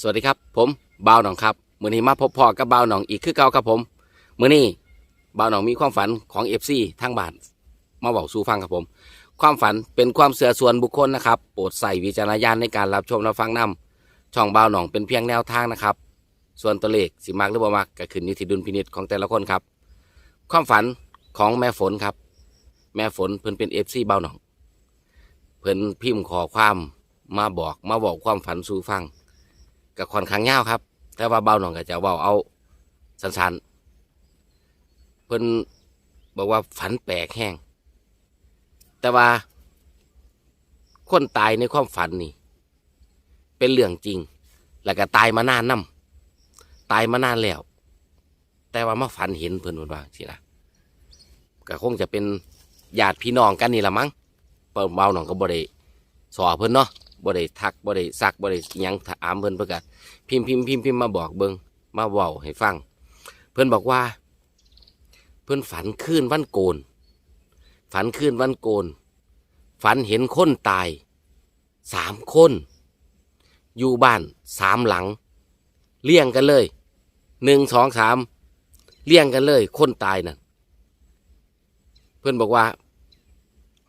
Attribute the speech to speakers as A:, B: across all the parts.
A: สวัสดีครับ ผมบ่าวหนองครับมือนี้มาพบพ่อกับบ่าวหนองอีกคือเก่าครับผมมือนี้บ่าวหนองมีความฝันของเอฟซีทางบ้านมาบอกสู่ฟังครับผม ความฝันเป็นความเสื่อส่วนบุคคลนะครับโปรดใส่วิจารณญาณในการรับชมรับฟังนํช่องบ่าวหนองเป็นเพียงแนวทางนะครับ ส่วนตัวเลขสิมักหรือบ่มักก็ขึ้นอยู่ที่ดุลพินิจของแต่ละคนครับ ความฝันของแม่ฝนครับ แม่ฝนเพิ่นเป็นเอฟซีบ่าวหนอง เพิ่นพิมพ์ขอความมาบอกมาบอกความฝันสู่ฟัง ก็ค่อนข้างยาวครับ แต่ว่าเบาหน่องก็จะเบาเอาสั้นๆ เพิ่นบอกว่าฝันแปลกแห้ง แต่ว่า คนตายในความฝันนี่ เป็นเรื่องจริง แล้วก็ตายมานานนํตายมานานแล้ว แต่ว่ามาฝันเห็นเพิ่นว่าสินะก็คงจะเป็นญาติพี่น้องกันนี่ละมั้งเปิ่นเบาหน่องก็บ่ได้สอเพิ่นเนาะ บ่ได้ทักบ่ได้ซักบ่ได้หยังถามเพิ่นเพิ่นก็พิมพ์พิมพ์พิมพ์พิมพ์มาบอกเบิงมาเว้าให้ฟัง เพื่อนบอกว่า เพื่อนฝันคืนวันโกน ฝันคืนวันโกน ฝันเห็นคนตายสามคน อยู่บ้านสามหลัง เลี่ยงกันเลยหนึ่งสองสามเลี่ยงกันเลย คนตายนั่นเพื่อนบอกว่า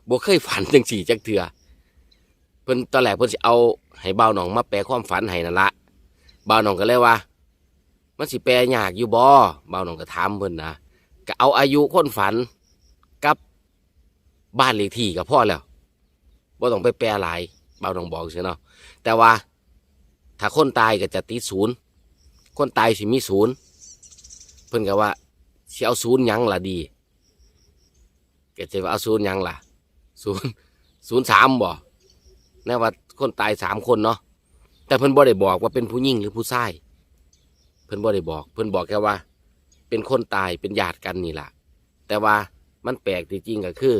A: บ่เคยฝันจังสี่จักเถื่อ พื่อนตอนแรกเพื่อนสิเอาให้เบาหนองมาแปลความฝันให้นั่นละบ่าวหนองก็เลยว่า มันสิแปลยากอยู่บ่บ่าวหนองก็ถามเพิ่นนะก็เอาอายุคนฝันกับบ้านเลขที่ก็พอแล้วบ่ต้องไปแปลหลายบ่าวหนองบอกเสียเนาะแต่ว่า ถ้าคนตายก็จะติดศูนย์คนตายสิมีศูนย์เพิ่นก็ว่าสิเอาศูนย์ยังล่ะดีก็จะว่าเอาศูนย์ยังล่ะศูนย์ศูนย์สามบ่ แน่ว่าคนตายสามคนเนาะแต่เพิ่นบ่ได้บอกว่าเป็นผู้หญิงหรือผู้ชายเพิ่นบ่ได้บอก เพิ่นบอกแค่ว่า เป็นคนตายเป็นญาติกันนี่แหละแต่ว่ามันแปลกจริงๆก็คือ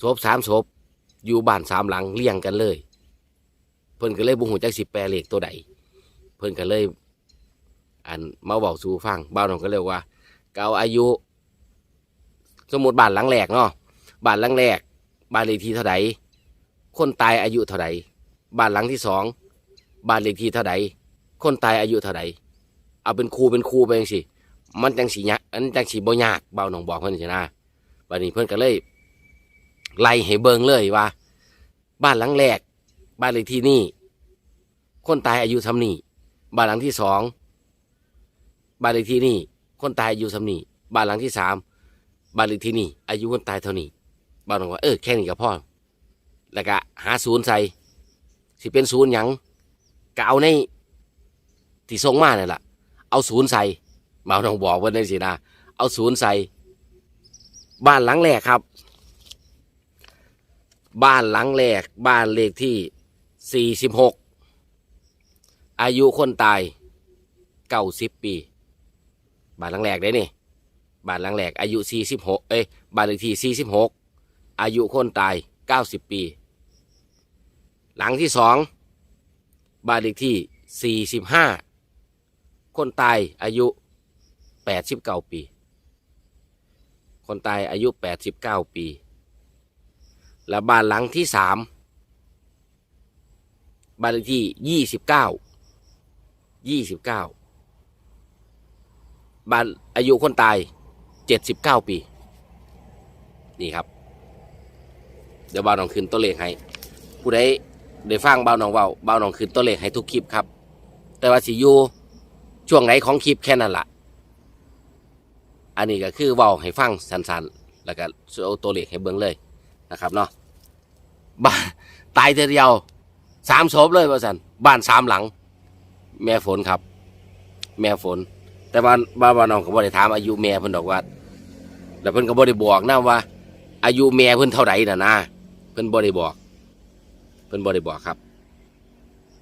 A: ศพสามศพอยู่บ้านสามหลังเลี้ยงกันเลย เพิ่นก็เลยบุหูจักสิแปลเลขตัวใดเพิ่นก็เลย อันมาบอกสู่ฟังบ้านของก็เลยกว่า เกเอาอายุ สมมติบ้านหลังแรกเนาะบ้านหลังแรกบ้านเลขที่เท่าใด คนตายอายุเท่าใดบ้านหลังที่สองบ้านเลขที่เท่าใดคนตายอายุเท่าใดเอาเป็นครูเป็นครูไปจังสิมันจังสียากอันจังสีบ่ยากเบาหนองบอกเพิ่อนสินะบัดนี้เพิ่อนก็เลยไล่ให้เบิงเลยว่า บ้านหลังแรก บ้านเลขที่นี่ คนตายอายุทำนี่บ้านหลังที่สองบ้านเลขที่นี่ คนตายอายุทำนี่บ้านหลังที่สามบ้านเลขที่นี่ อายุคนตายเท่านี้บ้านหนองว่าเออแค่นี้ก็พอ แล้วก็หาศูนย์ใส่สิเป็นศูนย์หยังก็เอาในที่ส่งมาเนี่ยแหละเอาศูนย์ใส่มาต้องบอกว่าได้สินะเอาศูนย์ใส่บ้านหลังแรกครับ บ้านหลังแรก บ้านเลขที่สี่สิบหกอายุคนตายเก้าสิบปี บ้านหลังแรกได้นี่ บ้านหลังแรกอายุสี่สิบหกเอ้ยบ้านเลขที่สี่สิบหกอายุคนตาย เก้าสิบปี หลังที่สองบ้านเลขที่สี่สิบห้าคนตายอายุแปดสิบเก้าปี คนตายอายุแปดสิบเก้าปี และบ้านหลังที่สามบ้านเลขที่ยี่สิบเก้ายี่สิบเก้าบ้านอายุคนตายเจ็ดสิบเก้าปี นี่ครับ เดี๋ยวบ้านลองคืนตัวเลขให้ผู้ใดได้ฟังเบาหนองเบาเบาหนองคืนตัวเลขให้ทุกคลิปครับ แต่ว่าสิอยู่ช่วงไหนของคลิปแค่นั้นละ่ะ อันนี้ก็คือเบาให้ฟังสั้นๆ แล้วก็เอาตัวเลขให้เบิ่งเลยนะครับเนาะบ้านตายเดียวสามศพเลยว่าสันบ้านสามหลัง แม่ฝนครับ แม่ฝน แต่ว่าบ้านบ้านน้องก็บ่ได้ถามอายุแม่เพิ่นดอกว่า แล้วเพิ่นก็บ่ได้บอกนะว่า อายุแม่เพิ่นเท่าไหร่น่ะนะ พิ่นบ่ได้บอก เพิ่นบ่ได้บอกครับ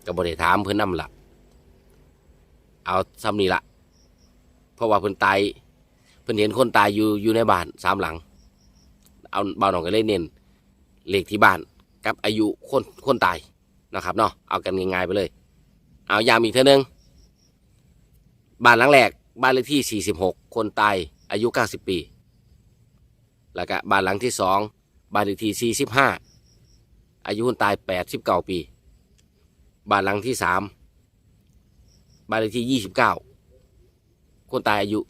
A: ก็บ่ได้ถามเพิ่นนำล่ะ เอาซ้ำนี่ละเพราะว่าเพิ่นตายเพิ่นเห็นคนตายอยู่อยู่ในบ้านสามหลัง เอาบ้านน้องก็เลยเน้นเลขที่บ้านกับอายุคนคนตายนะครับเนาะเอากันง่ายๆไปเลย เอาย้ำอีกเท่านึงบ้านหลังแรกบ้านเลขที่ 46 คนตายอายุ 90 ปี แล้วก็บ้านหลังที่สอง บ้านเลขที่ 45 อายุคนตาย 89 ปี บ้านหลังที่สามบ้านเลขที่ยี่สิบเก้าคนตายอายุ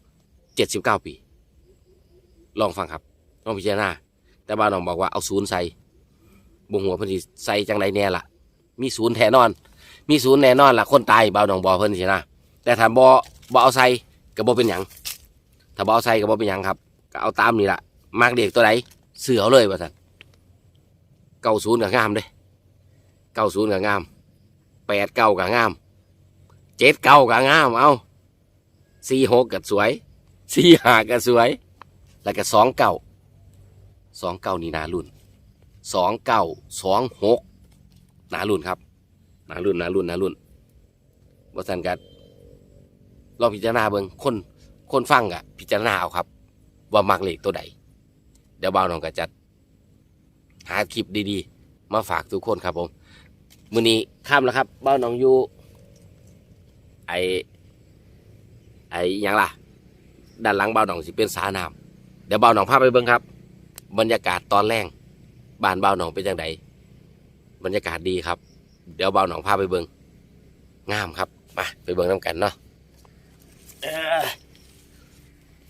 A: เจ็ดสิบเก้าปี ลองฟังครับ ลองพิจารณา แต่บ้านน้องบอกว่าเอาศูนย์ใส่บุงหัวเพิ่นสิใส่จังใดแน่ล่ะ มีศูนย์แน่นอน มีศูนย์แน่นอนล่ะ คนตายบ้านน้องบอเพิ่นสินะ แต่ถ้าบ่บ่เอาใส่ก็บ่เป็นหยังถ้าบ่เอาใส่ก็บ่เป็นหยังครับ ก็เอาตามนี่ล่ะมากเด็กตัวไหน เสือเลยว่าซั่นเก้าศูนย์ก็งามเด้เก้าศูนย์ก็งามแปดเก้าก็งามเจ็ดเก้าก็งามเอาสี่หกก็สวยสี่ห้าก็สวย แล้วก็สองเก้าสองเก้านี่นารุ่นสองเก้าสองหกนารุ่นครับนารุ่นนารุ่นนารุ่นบสันกัดลองพิจารณาเบิงคนคนฟังกะพิจารณาเอาครับ ว่ามักเลขตัวใด เดี๋ยวบ่าวน้องก็จะหาคลิปดีๆ มาฝากทุกคนครับผมมือนี้ข้ามแล้วครับบ้าวน้องอยู่ไอไอหยังล่ะ ด้านหลังบ้าวน้องสิเป็นสาน้ำเดี๋ยวบ้าวน้องพาไปเบิ่งครับ บรรยากาศตอนแรกบ้านบ้าวน้องเป็นจังไดบรรยากาศดีครับ เดี๋ยวบ้าวน้องพาไปเบิ่งงามครับมาไปเบิ่งน้ำกันเนาะ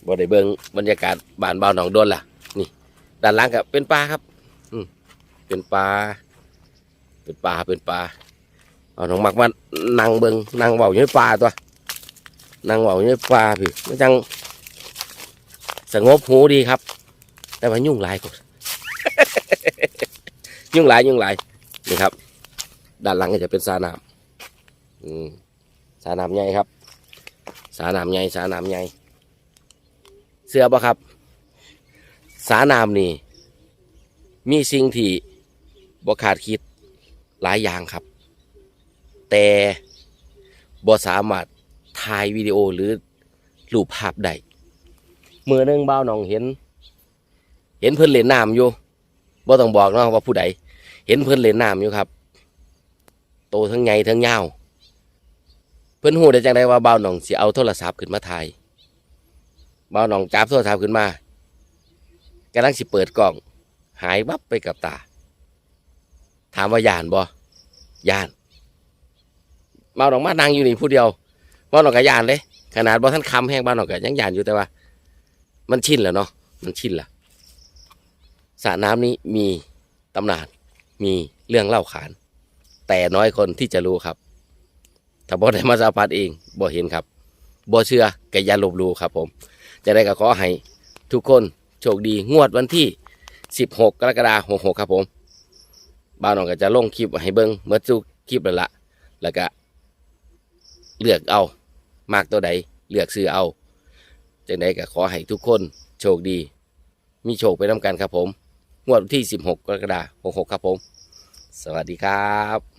A: บ่ได้เบิ่งบรรยากาศบ้านบ้าวน้องโดนล่ะ ด้านหลังก็เป็นป่าครับ อืมเป็นป่าเป็นปลาเป็นปลาเอาน้องมักมานั่งเบิงนั่งเบาอยู่ในป่าตัวนั่งเบาอยู่ในป่าพี่มันจังสงบหูดีครับ แต่ว่ายุ่งหลายกว่ายุ่งหลายยุ่งหลายนี่ครับ ด้านหลังก็จะเป็นสาน้ำอืมสาน้ำใหญ่ครับ สาน้ำใหญ่สาน้ำใหญ่เสื้อปะครับ สาน้ำนี่ มีสิ่งที่บ่ขาดคิดหลายอย่างครับ แต่บ่สามารถถ่ายวิดีโอหรือรูปภาพได้เมื่อนึงบ่าวน้องเห็น เห็นเพิ่นเล่นน้ำอยู่บ่ต้องบอกเนาะว่าผู้ใดเห็นเพิ่นเล่นน้ำอยู่ครับ โตทั้งใหญ่ทั้งยาวเพิ่นฮู้ได้จังไดว่าบ่าวน้องสิเอาโทรศัพท์ขึ้นมาถ่ายบ่าวน้องจับโทรศัพท์ขึ้นมา กำลังสิเปิดกล้อง หายวับไปกับตา ถามว่าย่านบ่ย่านเมาดอกมานั่งอยู่นี่ผู้เดียวเมาดอกกะย่านเลยขนาดบ่ท่านคำแห้งบ้านดอกกะยังย่านอยู่แต่ว่า มันชินแล้วเนาะมันชินละสระน้ำนี้มีตำนานมีเรื่องเล่าขาน แต่น้อยคนที่จะรู้ครับ ถ้าบ่ได้มาสัมผัสเองบ่เห็นครับบ่เชื่อก็อย่าลบลู่ครับ ผม จะได้ก็ขอให้ทุกคน ชคดีงวดวันที่ 16 กรกฎาคม66 ครับผมบ้านน้องก็จะลงคลิปให้เบิ้งเมื่อทุคลิปแล้วละแล้วก็เลือกเอามากตัวใดเลือกซื้อเอาจังใดก็ขอให้ทุกคนโชคดี มีโชคไปน้ำกันครับผม งวดวันที่ 16 กรกฎาคม66 ครับผม สวัสดีครับ